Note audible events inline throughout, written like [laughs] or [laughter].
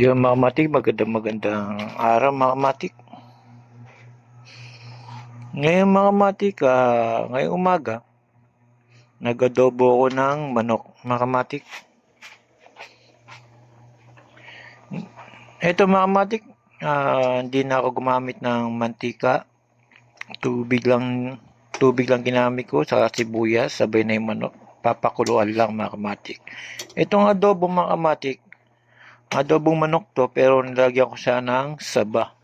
Yung mga matik, magandang magandang araw mga matik. Ngayon mga matik, ah, ngayong umaga, nagadobo ako ng manok mga matik. Ito mga matik, ah, hindi na ako gumamit ng mantika. Tubig lang, tubig lang ginamit ko sa sibuyas, sabay na yung manok. Papakuluan lang mga kamatik. Itong adobo mga kamatik, adobong manok to pero nilagyan ko siya ng saba.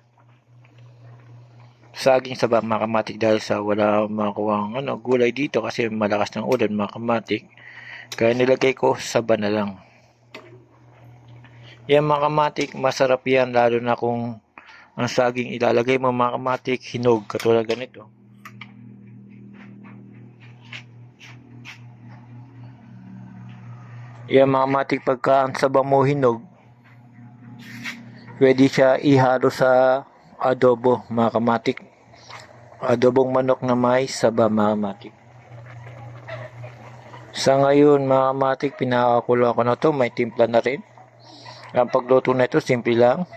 Saging saba mga kamatik dahil sa wala makuha ano, gulay dito kasi malakas ng ulan mga kamatik. Kaya nilagay ko saba na lang. Yan mga kamatik, masarap yan lalo na kung ang saging ilalagay mo mga kamatik, hinog katulad ganito. Yan mga kamatik pagka ang saba mo hinog, pwede siya ihalo sa adobo mga kamatik. Adobong manok na may saba mga kamatik. Sa ngayon mga kamatik, pinakakulo ko na to, may timpla na rin. Ang pagluto na ito, simple lang.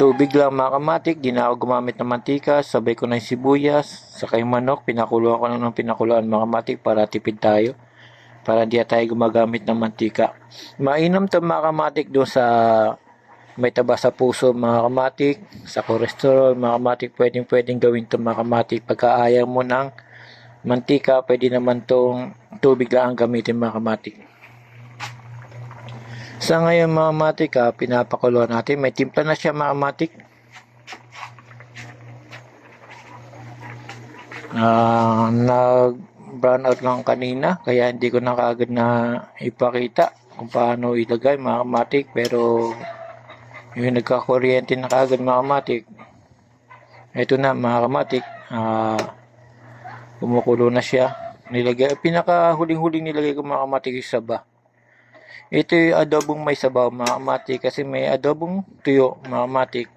Tubig lang mga kamatik, di na ako gumamit ng mantika, sabay ko na yung sibuyas, saka yung manok, pinakulo ko na ng pinakuluan mga kamatik para tipid tayo. Para di tayo gumagamit ng mantika. Mainam to mga kamatik doon sa may taba sa puso mga kamatik, sa cholesterol mga kamatik, pwedeng pwedeng gawin to mga kamatik. Pagka ayaw mo ng mantika, pwede naman tong tubig lang ang gamitin mga kamatik. Sa ngayon mga kamatik, ah, pinapakuluan natin. May timpla na siya mga kamatik. Ah, nag brown out lang kanina kaya hindi ko na kaagad na ipakita kung paano ilagay mga kamatik pero yung nagka-kuryente na kaagad mga kamatik. Ito na mga kamatik kumukulo na siya. Nilagay pinaka huling-huling nilagay ko mga kamatik yung saba. Ito yung adobong may sabaw mga kamatik kasi may adobong tuyo mga kamatik.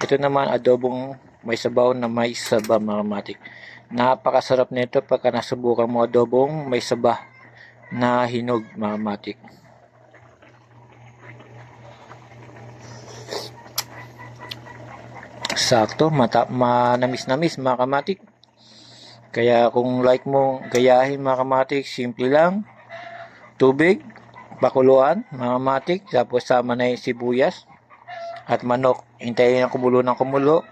Ito naman adobong may sabaw na may saba mga kamatik. Napakasarap nito pagka nasubukan mo adobong may saba na hinog mga matik. Sakto, mata, manamis-namis mga kamatik. Kaya kung like mo gayahin mga kamatik, simple lang. Tubig, bakuluan, mga kamatik, tapos sama na yung sibuyas at manok. Hintayin ang kumulo ng kumulo.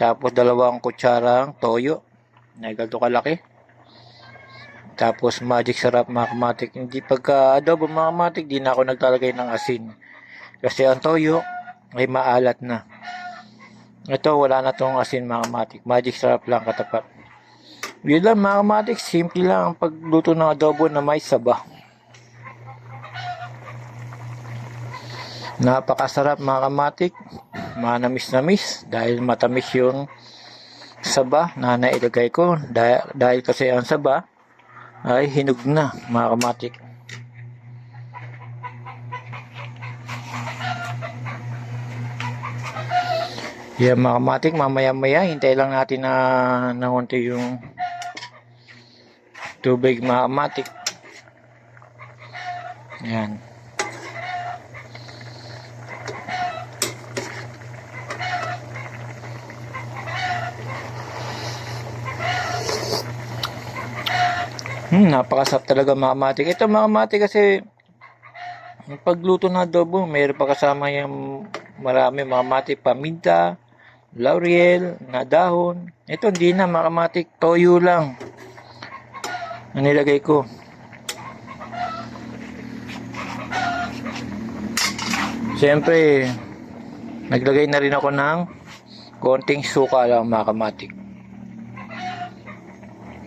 Tapos dalawang kutsarang toyo na ganito kalaki. Tapos magic sarap mga kamatik. Hindi pagka adobo mga kamatik, di na ako naglalagay ng asin. Kasi ang toyo ay maalat na. Ito wala na tong asin mga kamatik. Magic sarap lang katapat. Yun lang mga kamatik, simple lang ang pagluto ng adobo na may saba. Napakasarap mga kamatik. Manamis-namis dahil matamis yung saba na nailagay ko dahil, dahil kasi ang saba ay hinog na mga kamatik. Yan mga kamatik, mamaya-maya hintay lang natin na nangunti yung tubig mga kamatik. Yan. Hmm, napakasarap talaga mga kamatik. Ito mga kamatik kasi yung pagluto ng adobo, mayroon pa kasama yung marami mga kamatik, paminta, laurel, na dahon. Ito hindi na mga kamatik, toyo lang. Ang nilagay ko. Siyempre, naglagay na rin ako ng konting suka lang mga kamatik.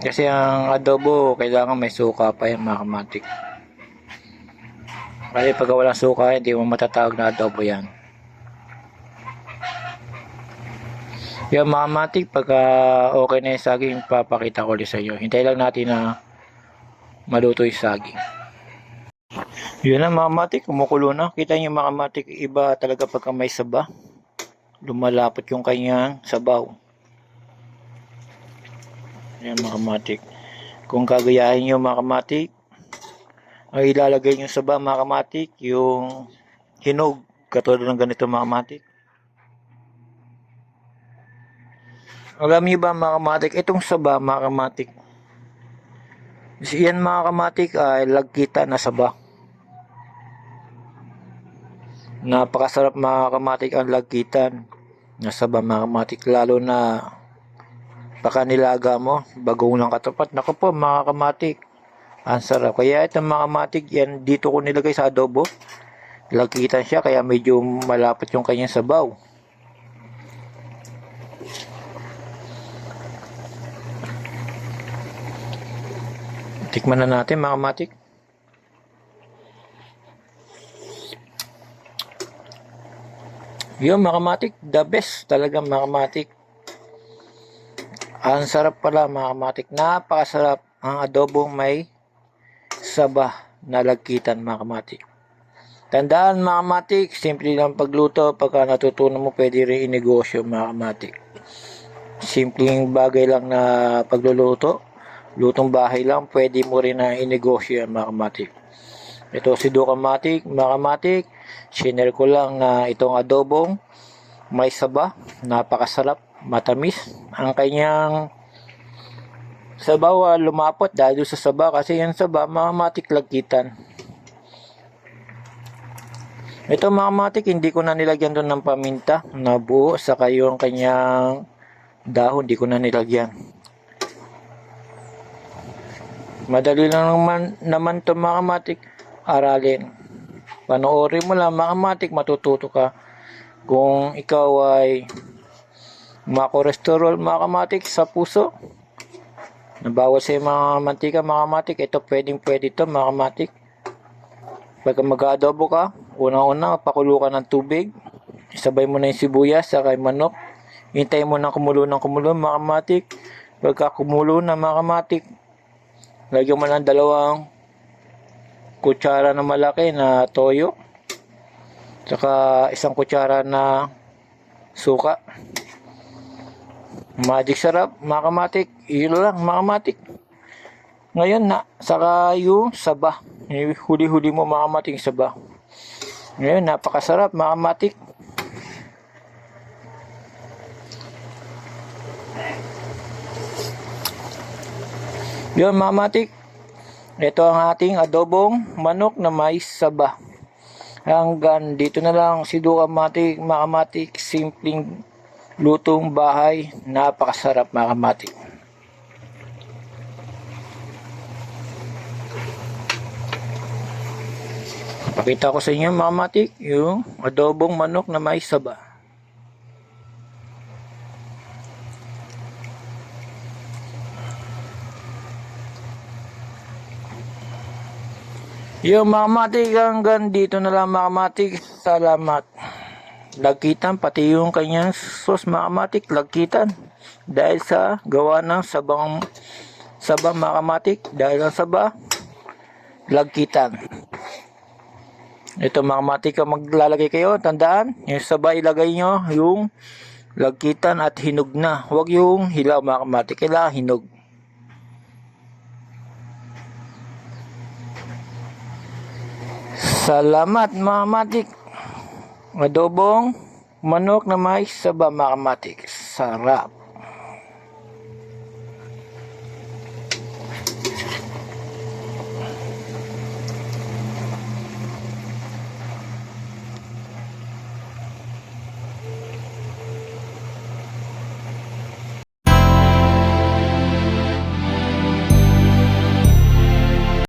Kasi ang adobo, kailangan may suka pa yung mga kamatik. Kasi pag walang suka, hindi mo matatawag na adobo yan. Yung mga kamatik, pagka okay na yung saging, papakita ko ulit sa inyo. Hintay lang natin na maluto yung saging. Yun na mga kamatik, kumukulo na. Kita niyo mga kamatik, iba talaga pagka may saba. Lumalapot yung kanyang sabaw. Ayan mga kamatik. Kung kagayahin nyo mga kamatik, ay ilalagay nyo sa ba mga kamatik yung hinog. Katulad ng ganito mga kamatik. Alam niyo ba mga kamatik, itong saba mga kamatik. Yan mga kamatik ay lagkita na saba. Napakasarap mga kamatik ang lagkitan na saba mga kamatik lalo na baka nilaga mo bagong lang katapat. Naku po mga kamatik. Ang sarap. Kaya itong mga kamatik yan dito ko nilagay sa adobo. Lagkitan siya kaya medyo malapot yung kanyang sabaw. Tikman na natin mga kamatik. Yun mga kamatik, the best talaga mga kamatik. Ang sarap pala mga kamatik, napakasarap ang adobong may saba na lagkitan mga kamatik. Tandaan mga kamatik, simple lang pagluto, pagka natutunan mo pwede rin inegosyo mga kamatik. Simpleng bagay lang na pagluluto, lutong bahay lang, pwede mo rin na inegosyo yan mga kamatik. Ito si Dukamatik, mga kamatik, Shiner ko lang na itong adobong may saba, napakasarap, matamis. Ang kanyang sabaw lumapot dahil sa saba kasi yung saba mga matik lagkitan. Ito mga matik, hindi ko na nilagyan doon ng paminta na buo saka yung kanyang dahon, hindi ko na nilagyan. Madali lang naman, naman to mga matik aralin. Panoorin mo lang mga matik, matututo ka. Kung ikaw ay makolesterol mga kamatik sa puso, nabawal sa mga mantika mga kamatik, ito pwedeng pwede to mga kamatik. Pagka mag-adobo ka, unang-una, pakulo ka ng tubig, isabay mo na yung sibuyas, saka yung manok, hintayin mo na kumulo ng kumulo mga kamatik. Pagka kumulo na mga kamatik, lagyan mo ng dalawang kutsara na malaki na toyo. Tsaka isang kutsara na suka. Magic sarap, mga kamatik. Yun lang, mga kamatik. Ngayon na, saka yung saba. Yung Huli-huli mo mga kamatik yung saba. Ngayon, napakasarap, mga Yun, mga kamatik. Ito ang ating adobong manok na may saba. Hanggang dito na lang si Dukamatik, Makamatik, simpleng lutong bahay, napakasarap Makamatik. Pakita ko sa inyo Makamatik, yung adobong manok na may saba. Yung mga matik hanggang dito na lang mga matik. [laughs] Salamat. Lagkitan pati yung kanyang sos mga matik. Lagkitan. Dahil sa gawa ng sabang sabang mga matik. Dahil ang saba. Lagkitan. Ito mga matik maglalagay kayo. Tandaan. Yung saba ilagay nyo yung lagkitan at hinog na. Huwag yung hilaw mga matik. Kailangan hinog. Salamat mga matik. Adobong manok na may saba mga matik. Sarap.